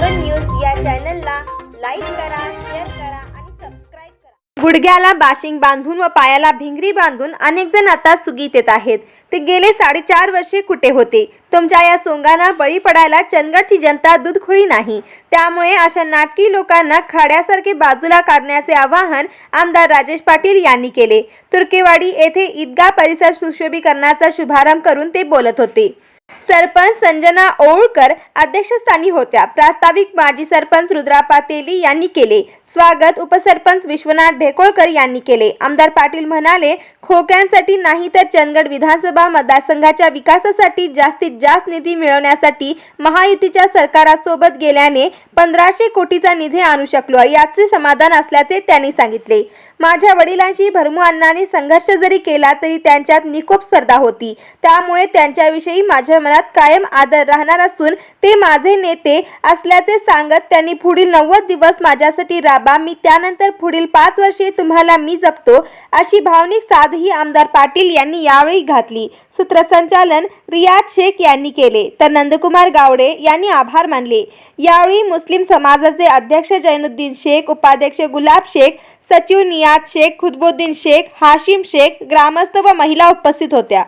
चॅनलला लाईक करा शेअर करा आणि सबस्क्राईब करा. गुडघ्याला बाशिंग बांधून व पायाला भिंगरी बांधून अनेक जण आता सुगीत येत आहेत. ते गेले साडेचार वर्षे कुठे होते? तुमच्या या सोंगांना बळी पडायला चंदगडची जनता दूधखोळी नाही. त्यामुळे अशा नाटकी लोकांना खाड्यासारखे बाजूला काढण्याचे आवाहन आमदार राजेश पाटील यांनी केले. तुर्केवाडी येथे ईदगाह परिसर सुशोभीकरणाचा शुभारंभ करून ते बोलत होते. सरपंच संजना ओळकर अध्यक्षस्थानी होत्या. प्रास्ताविक माजी सरपंच रुद्रा पातेली यांनी केले. स्वागत उपसरपंच विश्वनाथ ढेकोळकर यांनी केले. आमदार पाटील म्हणाले खोक्यांसाठी नाही तर चंदगड विधानसभा मतदारसंघाच्या विकासासाठी जास्तीत जास्त निधी मिळवण्यासाठी महायुतीच्या सरकारासोबत गेल्याने पंधराशे कोटीचा निधी आणू शकलो. याचे समाधान असल्याचे त्यांनी सांगितले. माझ्या वडिलांशी भरमू अण्णांनी संघर्ष जरी केला तरी त्यांच्यात निकोप स्पर्धा होती. त्यामुळे त्यांच्याविषयी माझ्या माझ्या मनात कायम आदर राहणार असून ते माझे नेते असल्याचे सांगत त्यांनी पुढील नव्वद दिवस माझ्यासाठी राबा मी त्यानंतर पुढील पाच वर्षे तुम्हाला मी जपतो अशी भावनिक साधही आमदार पाटील यांनी यावेळी घातली. सूत्रसंचालन रियाज शेख यांनी केले. तर नंदकुमार गावडे यांनी आभार मानले. यावेळी मुस्लिम समाजाचे अध्यक्ष जैनुद्दीन शेख उपाध्यक्ष गुलाब शेख सचिव नियाज शेख खुदबुद्दीन शेख हाशिम शेख ग्रामस्थ व महिला उपस्थित होत्या.